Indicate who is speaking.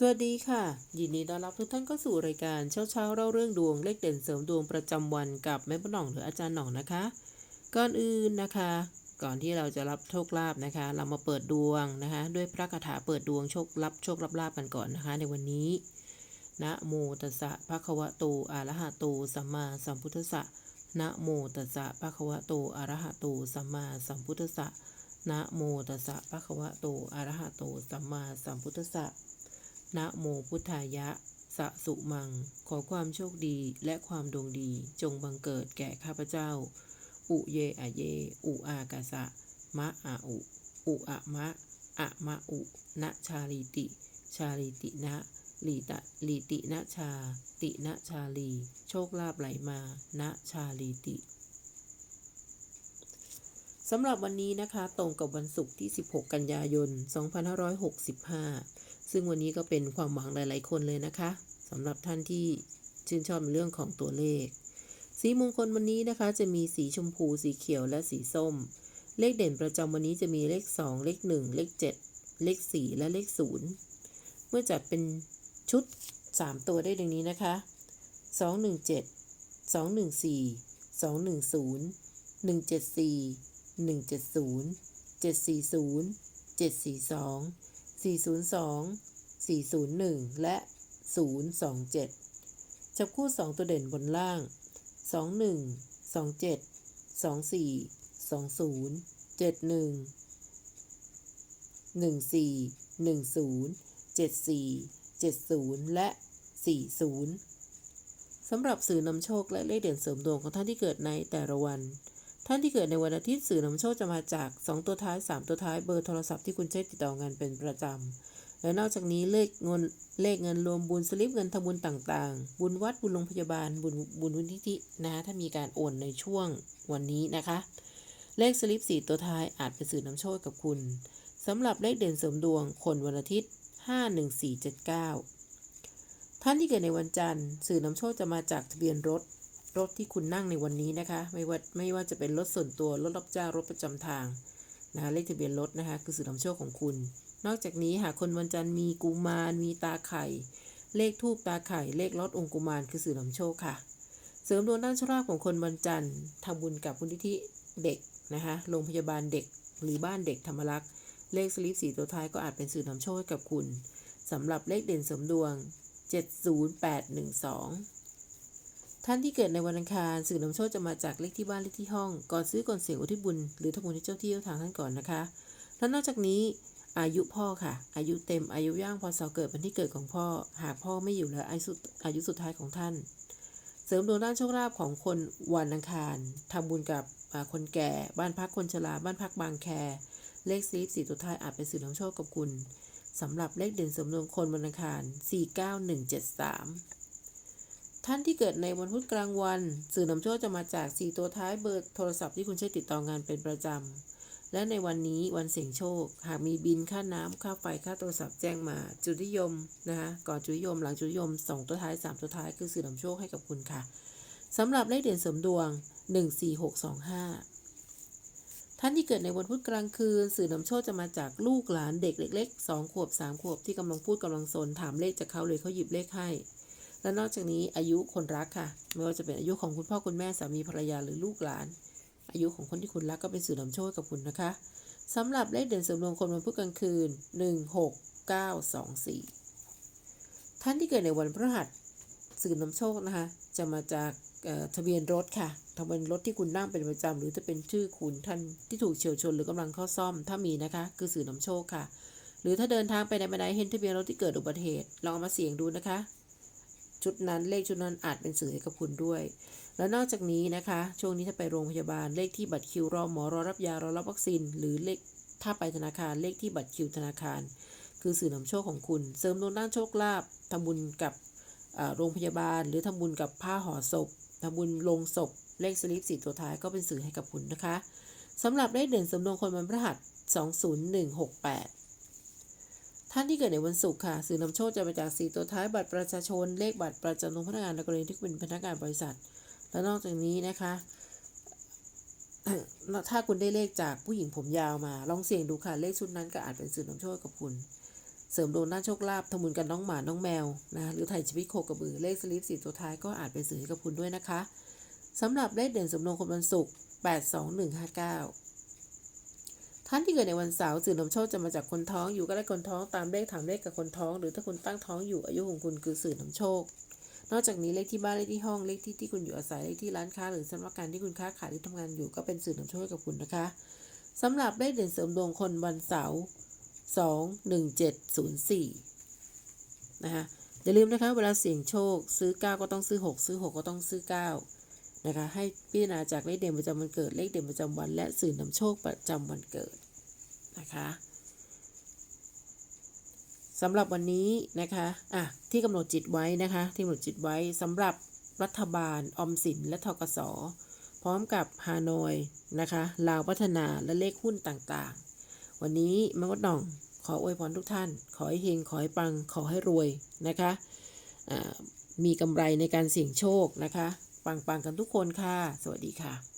Speaker 1: สวัสดีค่ะ ยินดีต้อนรับทุกท่านเข้าสู่รายการเช้าเช้าๆเล่าเรื่องดวงเลขเด่นเสริมดวงประจำวันกับแม่ป้าหน่องหรืออาจารย์หน่องนะคะ ก่อนอื่นนะคะ ก่อนที่เราจะรับโชคลาภนะคะ เรามาเปิดดวงนะคะ ด้วยพระคาถาเปิดดวงโชครับโชครับลาภกันก่อนนะคะ ในวันนี้นะโมตัสสะภะคะวะโตอะระหะโตสัมมาสัมพุทธัสสะนะโมตัสสะภะคะวะโตอะระหะโตสัมมาสัมพุทธัสสะนะโมตัสสะภะคะวะโตอะระหะโตสัมมาสัมพุทธัสสะ นะโมพุทธายะ สะสุมัง ขอความโชคดีและความดวงดีจงบังเกิดแก่ข้าพเจ้า อุเยอะเย อุอากาสะ มะอาอุ อุอะมะ อะมะอุนะชาลีติ ชาลีตินะลีตะลีตินะชา ตินะชาลี โชคลาภไหลมานะชาลีติ สำหรับวันนี้นะคะตรงกับวันศุกร์ที่ 16 กันยายน 2565 ซึ่งวันนี้ก็เป็นความหวังหลาย ๆ คนเลยนะคะสำหรับท่านที่ชื่นชอบในเรื่องของตัวเลข สีมงคลวันนี้นะคะ จะมีสีชมพู สีเขียวและสีส้ม เลขเด่นประจำวันนี้จะมีเลข 2 เลข 1 เลข 7 เลข 4 และเลข 0 เมื่อจัดเป็นชุด 3 ตัวได้ดังนี้นะคะ 217 214 210 174 170 740 742 402 401 และ 027 จับคู่ 2 ตัวเด่นบนล่าง 21 27 24 20 71 14 10 74 70 และ 40 สำหรับสื่อนำโชคและเลขเด่นเสริมดวงของท่านที่เกิดในแต่ละวัน ท่านที่เกิดในวันอาทิตย์สื่อนำโชคจะมาจาก 2 ตัวท้าย 3 ตัวท้ายเบอร์โทรศัพท์ที่คุณใช้ติดต่องานเป็นประจำ และนอกจากนี้เลขเงินเลขเงินรวมบุญสลิปเงินทำบุญต่างๆ บุญวัดบุญโรงพยาบาลบุญบุญวุฒิธินะคะถ้ามีการโอนในช่วงวันนี้นะคะ เลขสลิป4ตัวท้ายอาจเป็นสื่อนำโชคกับคุณสำหรับเลขเด่นเสริมดวงคนวันอาทิตย์ 51479 ท่านที่เกิดในวันจันทร์สื่อนำโชคจะมาจากทะเบียนรถ รถที่คุณนั่งในวันนี้นะคะ ไม่ว่าไม่ว่าจะเป็นรถส่วนตัวรถรับจ้างรถประจำทางนะคะเลขทะเบียนรถนะคะ คือสื่อนำโชคของคุณ นอกจากนี้หากคนวันจันทร์มีกุมารมีตาไข่ เลขทูปตาไข่ เลขลอดองค์กุมารคือสื่อนำโชคค่ะ เสริมดวงด้านโชคลาภของคนวันจันทร์ทำบุญกับมูลนิธิเด็กนะคะโรงพยาบาลเด็กหรือบ้านเด็กธรรมรักษ์เลขสลิปสีตัวท้ายก็อาจเป็นสื่อนำโชคกับคุณสำหรับเลขเด่นเสริมดวง 70812 ท่านที่เกิดในวันอังคารสื่อนำโชคจะมาจากเลขที่บ้านเลขที่ห้อง ก่อนซื้อก่อนเสียอุทิศบุญหรือทำบุญให้เจ้าที่เจ้าทางท่านก่อนนะคะ และนอกจากนี้อายุพ่อค่ะ อายุเต็มอายุย่างพอสอเกิดเป็นที่เกิดของพ่อ หากพ่อไม่อยู่แล้วอายุสุดอายุสุดท้ายของท่าน เสริมดวงด้านโชคลาภของคนวันอังคารทำบุญกับคนแก่ บ้านพักคนชรา บ้านพักบางแค เลขซีฟสีตัวท้ายอาจเป็นสื่อนำโชคกับคุณสำหรับเลขเด่นเสริมดวงคนวันอังคาร 49173 ท่านที่เกิดในวันพุธกลางวัน สื่อนำโชคจะมาจาก 4 ตัวท้ายเบอร์โทรศัพท์ที่คุณใช้ติดต่องานเป็นประจำ และในวันนี้วันเสี่ยงโชค หากมีบินค่าน้ำค่าไฟค่าโทรศัพท์แจ้งมา จุดนิยมนะคะก่อนจุดนิยมหลังจุดนิยม 2 ตัวท้าย 3 ตัวท้ายคือสื่อนำโชคให้กับคุณค่ะสำหรับเลขเด่นเสริมดวง 14625 ท่านที่เกิดในวันพุธกลางคืน สื่อนำโชคจะมาจากลูกหลานเด็กเล็ก ๆ 2 ขวบ 3 ขวบที่กำลังพูดกำลังสนถามเลขจากเขาเลยเขาหยิบเลขให้ และนอกจากนี้อายุคนรักค่ะ ไม่ว่าจะเป็นอายุของคุณพ่อคุณแม่สามีภรรยาหรือลูกหลาน อายุของคนที่คุณรักก็เป็นสื่อนำโชคกับคุณนะคะสำหรับเลขเด่นเสริมดวงคนวันพุธกลางคืน 16924 ท่านที่เกิดในวันพฤหัสสื่อนำโชคนะคะ จะมาจากทะเบียนรถค่ะทะเบียนรถที่คุณนั่งเป็นประจำหรือจะเป็นชื่อคุณท่านที่ถูกเฉียวชนหรือกำลังเข้าซ่อม ถ้ามีนะคะ คือสื่อนำโชคค่ะ หรือถ้าเดินทางไปในบันไดเห็นทะเบียนรถที่เกิดอุบัติเหตุลองเอามาเสี่ยงดูนะคะ ชุดนั้นเลขชุดนั้นอาจเป็นสื่อให้กับคุณด้วย และนอกจากนี้นะคะ ช่วงนี้ถ้าไปโรงพยาบาลเลขที่บัตรคิวรอหมอรอรับยารอรับวัคซีน หรือเลขถ้าไปธนาคารเลขที่บัตรคิวธนาคาร คือสื่อนำโชคของคุณ เสริมดวงด้านโชคลาภทำบุญกับโรงพยาบาล หรือทำบุญกับผ้าห่อศพทำบุญลงศพ เลขสลิปสีตัวท้ายก็เป็นสื่อให้กับคุณนะคะสำหรับเลขเด่นสริมดวงคนวันพฤหัส 20168 ท่านที่เกิดในวันศุกร์ค่ะ สื่อนำโชคจะมาจากสีตัวท้ายบัตรประชาชน เลขบัตรประจำตัวพนักงานในกรณีที่เป็นพนักงานบริษัท และนอกจากนี้นะคะ ถ้าคุณได้เลขจากผู้หญิงผมยาวมา ลองเสี่ยงดูค่ะ เลขชุดนั้นก็อาจเป็นสื่อนำโชคกับคุณ เสริมดวงด้านโชคลาภทำบุญกันน้องหมา น้องแมวนะ หรือไถ่ชีวิตโคกระบือ เลขสลิปสี่ตัวท้ายก็อาจเป็นสื่อให้กับคุณด้วยนะคะสำหรับเลขเด่นสมดวงคนวันศุกร์82159 ท่านที่เกิดในวันเสาร์สื่อนำโชคจะมาจากคนท้องอยู่ก็ได้คนท้องตามเลขถามเลขกับคนท้อง หรือถ้าคุณตั้งท้องอยู่อายุของคุณคือสื่อนำโชคนอกจากนี้เลขที่บ้านเลขที่ห้องเลขที่ที่คุณอยู่อาศัยเลขที่ร้านค้าหรือสำนักงานที่คุณค้าขายหรือทำงานอยู่ก็เป็นสื่อนำโชคกับคุณนะคะสำหรับเลขเด่นเสริมดวงคนวันเสาร์สองหนึ่งเจ็ดศูนย์สี่นะคะอย่าลืมนะคะเวลาเสี่ยงโชค ซื้อ 9 ก็ต้องซื้อ 6 ซื้อ 6 ก็ต้องซื้อ 9 นะคะ ให้พิจารณาจากเลขเด่นประจำวันเกิด เลขเด่นประจำวัน และสื่อนำโชคประจำวันเกิดนะคะสำหรับวันนี้นะคะอะที่กำหนดจิตไว้นะคะ ที่กำหนดจิตไว้สำหรับรัฐบาลอมสินและทกสพร้อมกับฮานอยนะคะลาวพัฒนาและเลขหุ้นต่างๆ วันนี้ม่มดหน่องขออวยพรทุกท่าน ขอให้เฮงขอให้ปังขอให้รวยนะคะมีกำไรในการเสี่ยงโชคนะคะ ปังๆกันทุกคนค่ะ สวัสดีค่ะ